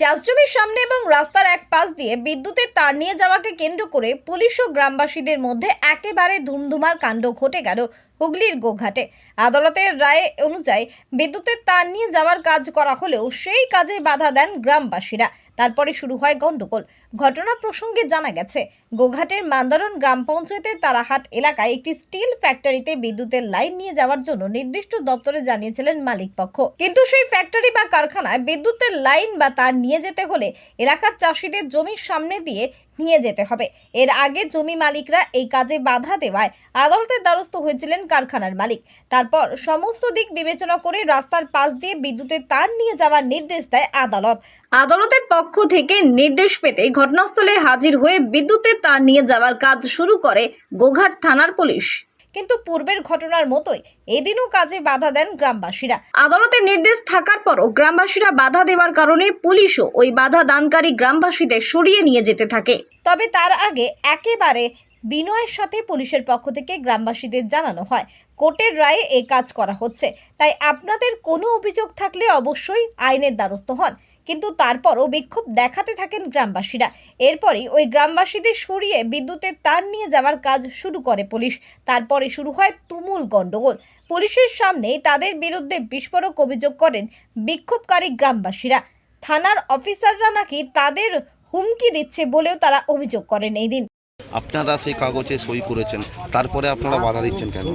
চাষ জমির সামনে এবং রাস্তার এক পাশ দিয়ে বিদ্যুতের তার নিয়ে যাওয়াকে কেন্দ্র করে পুলিশ ও গ্রামবাসীদের মধ্যে একেবারে ধুমধুমার কাণ্ড ঘটে গেল হুগলির গোঘাটে। আদালতের রায় অনুযায়ী বিদ্যুতের তার নিয়ে যাওয়ার কাজ করা হলেও সেই কাজে বাধা দেন গ্রামবাসীরা। তারপরে শুরু হয় গন্ডগোল। ঘটনা প্রসঙ্গে জানা গেছে, গোঘাটের মান্দারন গ্রাম পঞ্চায়েতের তারাহাট এলাকায় একটি স্টিল ফ্যাক্টরিতে বিদ্যুতের লাইন নিয়ে যাওয়ার জন্য নির্দিষ্ট দপ্তরে জানিয়েছিলেন মালিক পক্ষ। কিন্তু সেই ফ্যাক্টরি বা কারখানায় বিদ্যুতের লাইন বা তার নিয়ে যেতে হলে এলাকার চাষিদের জমির সামনে দিয়ে নিয়ে যেতে হবে। এর আগে জমি মালিকরা এই কাজে বাধা দেওয়ায় আদালতের দ্বারস্থ হয়েছিলেন কারখানার মালিক। তারপর সমস্ত দিক বিবেচনা করে রাস্তার পাশ দিয়ে বিদ্যুতের তার নিয়ে যাওয়ার নির্দেশ দেয় আদালত। আদালতের পক্ষ থেকে নির্দেশ পেতে ঘটনাস্থলে হাজির হয়ে বিদ্যুতের তার নিয়ে যাওয়ার কাজ শুরু করে গোঘাট থানার পুলিশ। কিন্তু পূর্বের ঘটনার মতোই এদিনও কাজে বাধা দেন গ্রামবাসীরা। আদালতের নির্দেশ থাকার পরও গ্রামবাসীরা বাধা দেওয়ার কারণে পুলিশও ওই বাধা দানকারী গ্রামবাসীদের সরিয়ে নিয়ে যেতে থাকে। তবে তার আগে একেবারে বিনয়ের সাথে পুলিশের পক্ষ থেকে গ্রামবাসীদের জানানো হয় কোর্টের রায়ে এই কাজ করা হচ্ছে। তাই আপনাদের কোনো অভিযোগ থাকলে অবশ্যই আইনের দ্বারস্থ হন। কিন্তু তারপরও বিক্ষোভ দেখাতে থাকেন গ্রামবাসীরা। এরপরই ওই গ্রামবাসীদের সরিয়ে বিদ্যুতের তার নিয়ে যাওয়ার কাজ শুরু করে পুলিশ। তারপরে শুরু হয় তুমুল গণ্ডগোল পুলিশের সামনেই তাদের বিরুদ্ধে বিস্ফোরক অভিযোগ করেন বিক্ষোভকারী গ্রামবাসীরা। থানার অফিসাররা নাকি তাদের হুমকি দিচ্ছে বলেও তারা অভিযোগ করেন এই দিন। আপনারা সেই কাগজে সই করেছেন তারপরে আপনারা বাধা দিচ্ছেন কেন?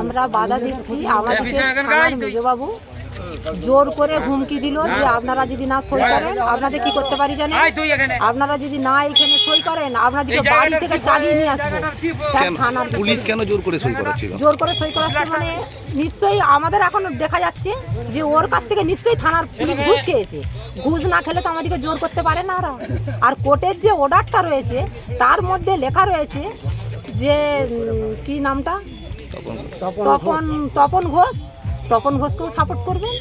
আমরা বাধা দিচ্ছি। আমাদেরকে থানার মেজবাবু জোর করে হুমকি দিল যে আপনারা যদি না সই করেন আপনাদের কি করতে পারি জানেন? আপনারা যদি না এখানে সই করেন আপনাদেরকে বাড়ি থেকে চালিয়ে নিয়ে আসব। থানার পুলিশ কেন জোর করে সই করাচ্ছিল? জোর করে সই করাচ্ছে মানে নিশ্চয়ই আমাদের এখন দেখা যাচ্ছে যে ওর কাছ থেকে নিশ্চয়ই থানার পুলিশ ঘুষ খেয়েছে। ঘুষ না খেলে তো আমাদেরকে জোর করতে পারে না ওরা। আর কোর্টের যে অর্ডারটা রয়েছে তার মধ্যে লেখা রয়েছে যে কি নামটা? তপন তপন ঘোষ। তপন ঘোষকেও সাপোর্ট করবেন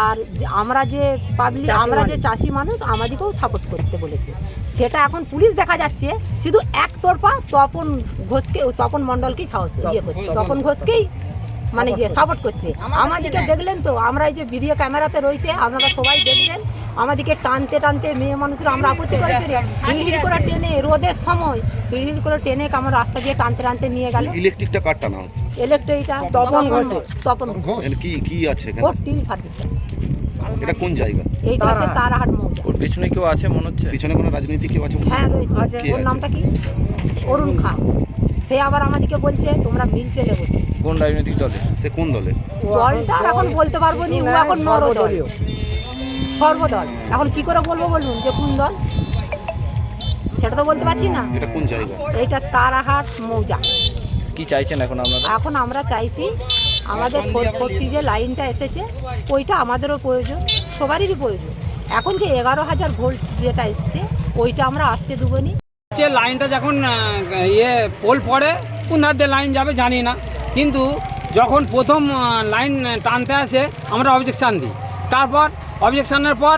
আর আমরা যে পাবলিক আমরা যে চাষি মানুষ আমাদেরকেও সাপোর্ট করতে বলেছে। সেটা এখন পুলিশ দেখা যাচ্ছে শুধু একতরফা তপন ঘোষকে তপন মণ্ডলকেই সাহস ইয়ে করছে। তপন ঘোষকেই মানে ইয়ে সাপোর্ট করছে। আমাদেরকে দেখলেন তো আমরা এই যে ভিডিও ক্যামেরাতে রয়েছে আপনারা সবাই দেখবেন। আমাদেরকে টানতে টানতে মেয়ে মানুষরা আমরা আপত্তি করেছি হিড় করে টেনে রোদের সময় হিড় করে টেনে আমার রাস্তা দিয়ে টানতে টানতে নিয়ে গেল। ইলেকট্রিকটা কার টানা হচ্ছে? ইলেকট্রিকটা তপন ঘোষে। তপন ঘোষ। কি কি আছে এখানে? ও টিন ফার্নিচার এটা কোন জায়গা? এইটা হচ্ছে তারাহাট মৌজা। ওর পেছনে কেউ আছে মনে হচ্ছে? পিছনে কোনো রাজনীতি কেউ আছে হ্যাঁ রয়েছে। ওর নামটা কি? অরুণ খান সে আবার আমাদেরকে বলছে তোমরা মিল চলে বসে। কোন রাজনৈতিক দলে? সে কোন দলে? দলটা এখন বলতে পারব নি ও এখন নরদলীয় সর্বদল। এখন কি করে বলব বলুন যে কোন দল? সেটা তো বলতে পারছি না। এটা কোন জায়গা? এইটা তারাহাট মৌজা। কি চাইছেন এখন আপনারা? এখন আমরা চাইছি আমাদের ফোরটি যে লাইনটা এসেছে ওইটা আমাদেরও প্রয়োজন সবারই প্রয়োজন। এখন যে এগারো হাজার ভোল্ট যেটা এসছে ওইটা আমরা আসতে দেবো নি। যে লাইনটা যখন ইয়ে পোল পড়ে কোন ধার দিয়ে লাইন যাবে জানি না। কিন্তু যখন প্রথম লাইন টানতে আসে আমরা অবজেকশান দিই। তারপর অবজেকশানের পর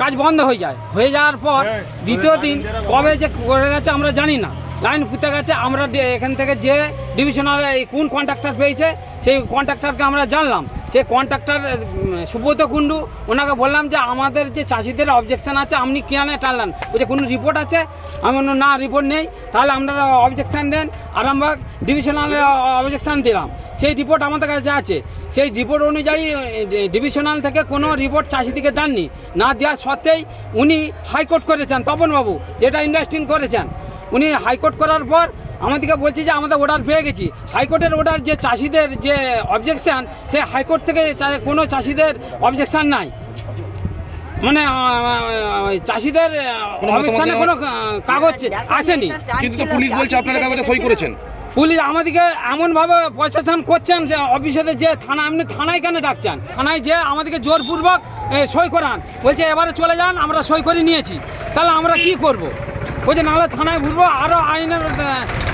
কাজ বন্ধ হয়ে যায়। হয়ে যাওয়ার পর দ্বিতীয় দিন কবে যে করে গেছে আমরা জানি না। লাইন পুঁতে গেছে আমরা এখান থেকে যে ডিভিশনাল কোন কন্ট্রাক্টর পেয়েছে সেই কন্ট্রাক্টরকে আমরা জানলাম। সেই কন্ট্রাক্টর সুব্রত কুণ্ডু, ওনাকে বললাম যে আমাদের যে চাষিদের অবজেকশন আছে, আপনি কেন টানলেন? বলছে, কোনো রিপোর্ট আছে? আমি না রিপোর্ট নেই। তাহলে আপনারা অবজেকশান দেন, আরামবাগ ডিভিশনাল অবজেকশান দিলাম। সেই রিপোর্ট আমাদের কাছে আছে, সেই রিপোর্ট অনুযায়ী ডিভিশনাল থেকে কোনো রিপোর্ট চাষিদিকে দেননি। না দেওয়ার সত্ত্বেই উনি হাইকোর্ট করেছেন, তপনবাবু, যেটা ইন্ডাস্ট্রিং করেছেন। উনি হাইকোর্ট করার পর আমাদেরকে বলছে যে আমাদের অর্ডার পেয়ে গেছি। হাইকোর্টের অর্ডার যে চাষিদের যে অবজেকশান সে হাইকোর্ট থেকে কোনো চাষিদের অবজেকশান নাই। মানে চাষিদের অবজেকশানে কোনো কাগজ আসেনি। কিন্তু পুলিশ বলছে আপনারা কাগজে সই করেছেন? পুলিশ আমাদেরকে এমনভাবে প্রশাসন করছেন যে অফিসেতে যে থানা আপনি থানায় কেন ডাকছেন? থানায় যে আমাদেরকে জোরপূর্বক সই করান। বলছে এবারে চলে যান আমরা সই করে নিয়েছি। তাহলে আমরা কি করব? বলছে নাহলে থানায় ঘুরবো আরও আইনের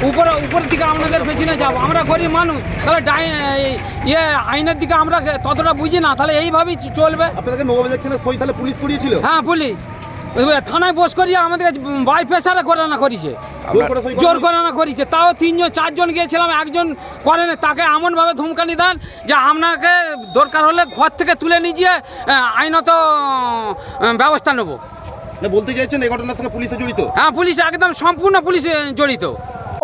উপরে উপরের দিকে আপনাদের পেছনে যাব। আমরা গরিব মানুষ তাহলে ডাই ইয়ে আইনের দিকে আমরা ততটা বুঝি না তাহলে এইভাবেই চলবে। আপনাদেরকে নো অবজেকশনে সই তাহলে পুলিশ করিয়েছিল? হ্যাঁ পুলিশ। থানায় বস করিয়ে আমাদেরকে বাই প্রেসারে করানো করিছে। জোর করানো। করিছে। তাও তিনজন চারজন গিয়েছিলাম একজন করেন। তাকে এমনভাবে ধমকানি দেন যে আপনাকে দরকার হলে ঘর থেকে তুলে নিয়ে আইনত ব্যবস্থা নেব। না বলতে চাইছেন এই ঘটনার সঙ্গে পুলিশে জড়িত? হ্যাঁ পুলিশ একদম সম্পূর্ণ পুলিশ জড়িত।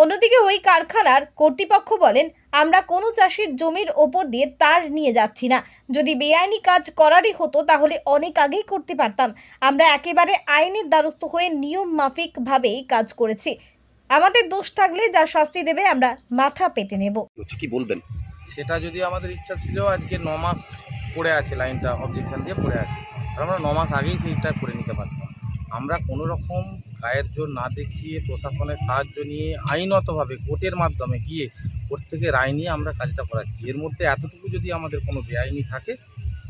অন্যদিকে ওই কারখানার কর্তৃপক্ষ বলেন আমরা কোনো চাষির জমির ওপর দিয়ে তার নিয়ে যাচ্ছি না। যদি বেআইনি কাজ করারই হতো তাহলে অনেক আগেই করতে পারতাম। আমরা একেবারে আইনের দ্বারস্থ হয়ে নিয়ম মাফিক ভাবেই কাজ করেছি। আমাদের দোষ থাকলে যা শাস্তি দেবে আমরা মাথা পেতে নেব। কি বলবেন। সেটা যদি আমাদের ইচ্ছা ছিল আজকে ন মাস পড়ে আছে লাইনটা অবজেকশন দিয়ে পড়ে আছে। আমরা ন মাস আগেই সেইটা করে নিতে পারতাম। আমরা কোনো রকম গায়ের জোর না দেখিয়ে প্রশাসনের সাহায্য নিয়ে আইনতভাবে কোর্টের মাধ্যমে গিয়ে কোর্ট থেকে রায় নিয়ে আমরা কাজটা করাচ্ছি। এর মধ্যে এতটুকু যদি আমাদের কোনো বেআইনি থাকে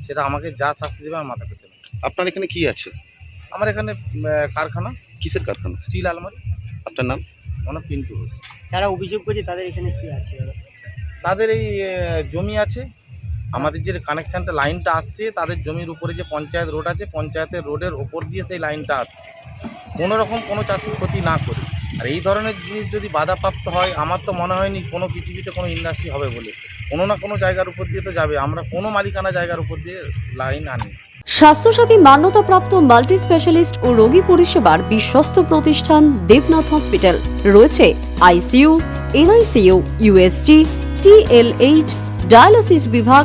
সেটা আমাকে যা শাস্তি দেবে আমার মাথা পেতে আপনার এখানে কি আছে? আমার এখানে কারখানা। কিসের কারখানা? স্টিল আলমারি। আপনার নাম? মানে পিন্টু ঘোষ। যারা অভিযোগ করছে তাদের এখানে কি আছে? তাদের এই জমি আছে। আমাদের যে কানেকশানটা লাইনটা আসছে, তাদের জমির উপরে যে পঞ্চায়েত রোড আছে, পঞ্চায়েতের রোডের ওপর দিয়ে সেই লাইনটা আসছে। কোনো রকম কোনো চাষির ক্ষতি না করে। আর এই ধরনের জিনিস যদি বাধাপ্রাপ্ত হয়, আমার তো মনে হয়নি কোনো পৃথিবীতে কোনো ইন্ডাস্ট্রি হবে বলে। কোনো না কোনো জায়গার উপর দিয়ে তো যাবে। আমরা কোনো মালিকানা জায়গার উপর দিয়ে লাইন আনি। স্বাস্থ্যসাথী মান্যতাপ্রাপ্ত মাল্টি স্পেশালিস্ট ও রোগী পরিষেবার বিশ্বস্ত প্রতিষ্ঠান দেবনাথ হসপিটাল। রয়েছে ICU, NICU USG TLH dialysis বিভাগ